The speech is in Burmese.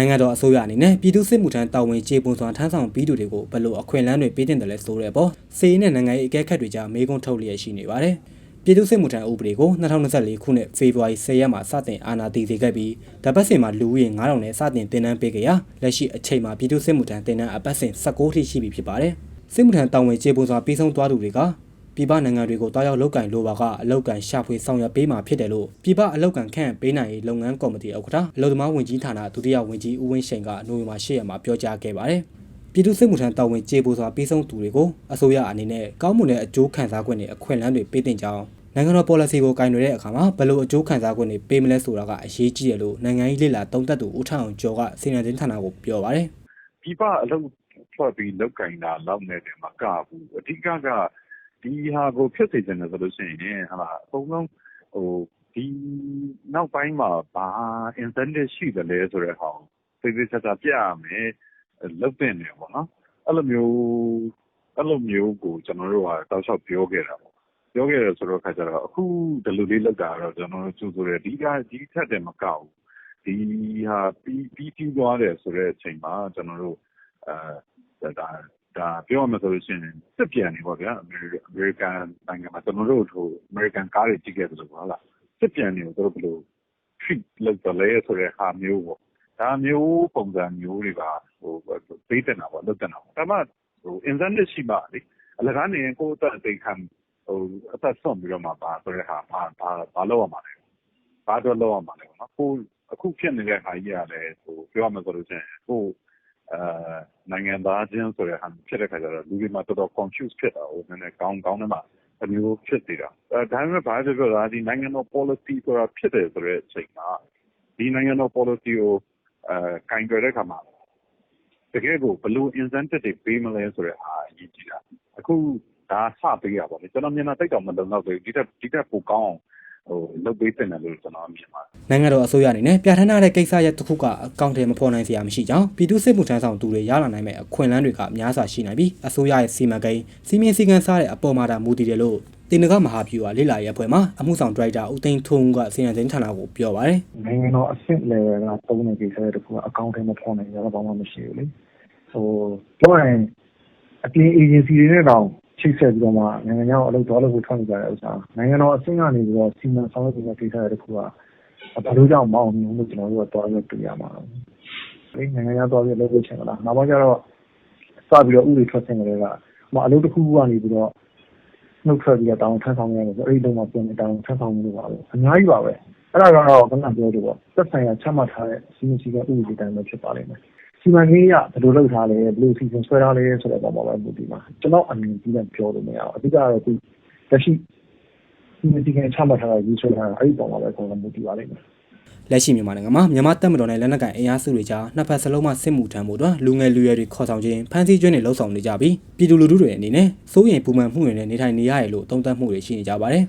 နိုင်ငံတော်အစိုးရအနေနဲ့ပြည်သူ့စစ်မှုထမ်းတာဝန်ကျေပွန်စွာထမ်းဆောင်ပြီးသူတွေကိုဘယ်လိုအခွင့်အလမ်းတွေပေးတင်တယ်လဲဆိုတဲ့အပေါ်စီးနဲ့နိုင်ငံရေးအကဲခတ်တွေကြားမေးခွန်းထုတ်လျက်ရှိနေပါတယ်။ပြည်သူ့စစ်မှုထမ်းဥပဒေကို2024ခုနှစ်ဖေဖော်ဝါရီ10ရက်မှာစတင်အာဏာတည်စေခဲ့ပြီးတပတ်စဉ်မှာလူဦးရေ9000နဲ့စတင်တင်နန်းပေးကြရာလက်ရှိအချိန်မှာပြည်သူ့စစ်မှုထမ်းတင်နန်းအပတ်စဉ်16ထိရှိပြီဖြစ်ပါတယ်။စစ်မှုထမ်းတာဝန်ကျေပွန်စွာပြီးဆုံးသွားသူတွေက ပြည်ပနိုင်ငံတွေကိုတားရောက်လောက်ကင်လိုပါကအလောက်ကန်ရှာဖွေဆောင်ရွက်ပေးမှာဖြစ်တယ်လို့ပြည်ပအလောက်ကန်ခန့်ပေးနိုင်ရေးလုပ်ငန်းကော်မတီဥက္ကဋ္ဌအလုံသမားဝင်ကြီးဌာနဒုတိယဝင်ကြီးဦးဝင်းရှိန်ကနိုဝင်ဘာ10ရက်မှာပြောကြားခဲ့ပါတယ်။ပြည်သူ့စစ်မှုထမ်းတာဝန်ကျေပွန်စွာပြီးဆုံးသူတွေကိုအစိုးရအနေနဲ့ကောင်းမွန်တဲ့အကျိုးခံစား권တွေအခွင့်အလမ်းတွေပေးတင်ကြောင်းနိုင်ငံတော် policy ကိုကင်တွေတဲ့အခါမှာဘယ်လိုအကျိုးခံစား권တွေပေးမလဲဆိုတာကအရေးကြီးတယ်လို့နိုင်ငံရေးလေလာသုံးသပ်သူဦးထအောင်ကျော်ကစီနန်တင်ဌာနကိုပြောပါတယ်ပြပအလုပ်ထွက်ပြီးလောက်ကင်တာလောက်နဲ့တည်းမကဘူးအဓိကက ဒီဟာကို ဖြစ်စေချင်တယ်ဆိုလို့ရှိရင်ဟာလားအကုန်လုံးဟိုဒီနောက်ပိုင်းမှာ ဘာ incentive ရှိတယ်လဲဆိုတဲ့ဟာကိုသိသိချာချာ ပြရမယ် လုပ်တင်တယ်ပေါ့နော် အဲ့လိုမျိုးအဲ့လိုမျိုးကို ကျွန်တော်တို့က တောက်လျှောက်ပြောခဲ့တာပေါ့ ပြောခဲ့တယ်ဆိုတော့ခါကျတော့ အခု ဒီလိုလေးလောက်တာတော့ ကျွန်တော်တို့ကျူဆိုတယ် ဒီကဒီထက်တယ်မကောက်ဘူး ဒီဟာ ပြီးပြီးပြီးသွားတယ်ဆိုတဲ့အချိန်မှာ ကျွန်တော်တို့အဲဒါဒါ ပြောရမယ်ဆိုလို့ရှိရင် စစ်ပြန်နေပေါ့ဗျာ အမေရိကန်နိုင်ငံမှာ ကျွန်တော်တို့ဟိုအမေရိကန်ကားတွေ ကြည့်ခဲ့တယ်လို့ဟုတ်လားစစ်ပြန်နေတော့ဘယ်လို treat လုပ်တယ်လဲဆိုတဲ့ဟာမျိုးပေါ့ ဒါမျိုး ပုံစံမျိုးတွေကဟိုပေးတင်တာပေါ့ လုပ်တင်တာပေါ့ ဒါမှဟို incentive ရှိမှလေ အလကားနေရင် ကိုယ့်အသက်အသိခံဟိုအသက်ဆုံးပြီးတော့မှပါဆိုတဲ့ဟာဘာဘာဘာလုပ်ရမှာလဲ ဘာတော့လုပ်ရမှာလဲပေါ့နော်ကိုအခုဖြစ်နေတဲ့ဟာကြီးကလည်းဟိုပြောရမယ်ဆိုလို့ရှိရင်ဟိုအဲ နိုင်ငံသားချင်းဆိုတဲ့ဟာဖြစ်တဲ့ခါကျတော့လူတွေမှာတော်တော် confuse ဖြစ်တာဟိုနည်းနည်းကောင်းကောင်းနဲ့မှအမျိုးဖြစ်နေတာအဲဒါပေမဲ့ဘာဖြစ်လို့လဲဒီနိုင်ငံတော် policy ဆိုတာဖြစ်တယ်ဆိုတဲ့အချိန်မှာဒီနိုင်ငံတော် policy ကိုအဲကင်တွယ်တဲ့ခါမှာတကယ်ကိုဘယ်လို incentive တွေပေးမလဲဆိုတဲ့အားအရေးကြီးတာအခုဒါစပေးရပါလေကျွန်တော်မြန်မာတိတ်တော်မလုံတော့ဘူးဒီတက်ဒီတက်ပိုကောင်းအောင် ဟိုလုပ်ပေးတင်တယ်လို့ကျွန်တော်မြင်ပါတယ်နိုင်ငံတော်အစိုးရအနေနဲ့ပြဋ္ဌာန်းထားတဲ့ကိစ္စရပ်တစ်ခုကအကောင့်ထဲမဖော်နိုင်စရာမရှိကြောင်းပြည်သူ့စစ်မှုထမ်းဆောင်သူတွေရလာနိုင်မဲ့အခွင့်အလမ်းတွေကအများစွာရှိနိုင်ပြီးအစိုးရရဲ့စီမံကိန်းစီမင်းစည်းကမ်းစားတဲ့အပေါ်မှာဒါမူတည်တယ်လို့တင်နကမဟာဗျူဟာလေ့လာရေးအဖွဲ့မှအမှုဆောင်ဒရိုက်တာဦးသိန်းထွန်းဦးကစီရင်စင်းဌာနကိုပြောပါတယ်နိုင်ငံတော်အဆင့် level ကသုံးတဲ့ကိစ္စတွေတခုကအကောင့်ထဲမှာဖော်နိုင်ကြတော့ဘာမှမရှိဘူးလေဟိုပြောရင်အပြင် agency တွေနဲ့တောင် ချိတ်ဆက်ပြီးတော့မှနိုင်ငံခြားအလုပ်တော်လို့ထွက်နေကြတဲ့ဥစ္စာနိုင်ငံတော်အဆင့်ကနေပြီးတော့စီမံဆောင်ရွက်နေတဲ့ကိစ္စတွေတခုကဘယ်လိုကြောင့်မအောင်မြင်လို့ကျွန်တော်တို့ကတော်ရတွေ့ရမှာလေနိုင်ငံခြားတော်ရလုပ်လို့ချင်လားနောက်ပိုင်းကျတော့စပြီးတော့ဥပဒေထွက်စင်တွေကမအလုပ်တစ်ခုခုကနေပြီးတော့နှုတ်ထွက်ပြီးတော့တောင်းထမ်းဆောင်ရတယ်ဆိုအဲ့ဒီတော့မှပြန်တောင်းထမ်းဆောင်မှုလို့ပါပဲအများကြီးပါပဲအဲ့ဒါကတော့ခဏပြောလို့ပေါ့သက်ဆိုင်ရာချမှတ်ထားတဲ့စီမံစည်းကမ်းဥပဒေတိုင်းပဲဖြစ်ပါလိမ့်မယ် စီမံကိန်းရဘယ်လိုလုပ်ထားလဲဘယ်လိုစီစဉ်ဆွဲထားလဲဆိုတဲ့ပုံမှာပဲမူတည်ပါကျွန်တော်အမြင်ကြီးနဲ့ပြောလို့မရဘူးအဓိကတော့ဒီလက်ရှိစီမံစည်းကမ်းချမှတ်ထားတဲ့ရေးဆွဲထားတာအဲ့ဒီပုံမှာပဲပုံစံမူတည်ပါလိမ့်မယ်လက်ရှိမြန်မာနိုင်ငံမှာမြန်မာတပ်မတော်နဲ့လက်နက်ကိုင်အင်အားစုတွေကြားနှစ်ဖက်စလုံးမှစစ်မှုထမ်းမှုတွေလူငယ်လူရွယ်တွေခေါ်ဆောင်ခြင်းဖမ်းဆီးခြင်းတွေလှုံ့ဆော်နေကြပြီးပြည်သူလူထုတွေအနေနဲ့စိုးရိမ်ပူပန်မှုတွေနဲ့နေထိုင်နေရတယ်လို့သုံးသပ်မှုတွေရှိနေကြပါတယ်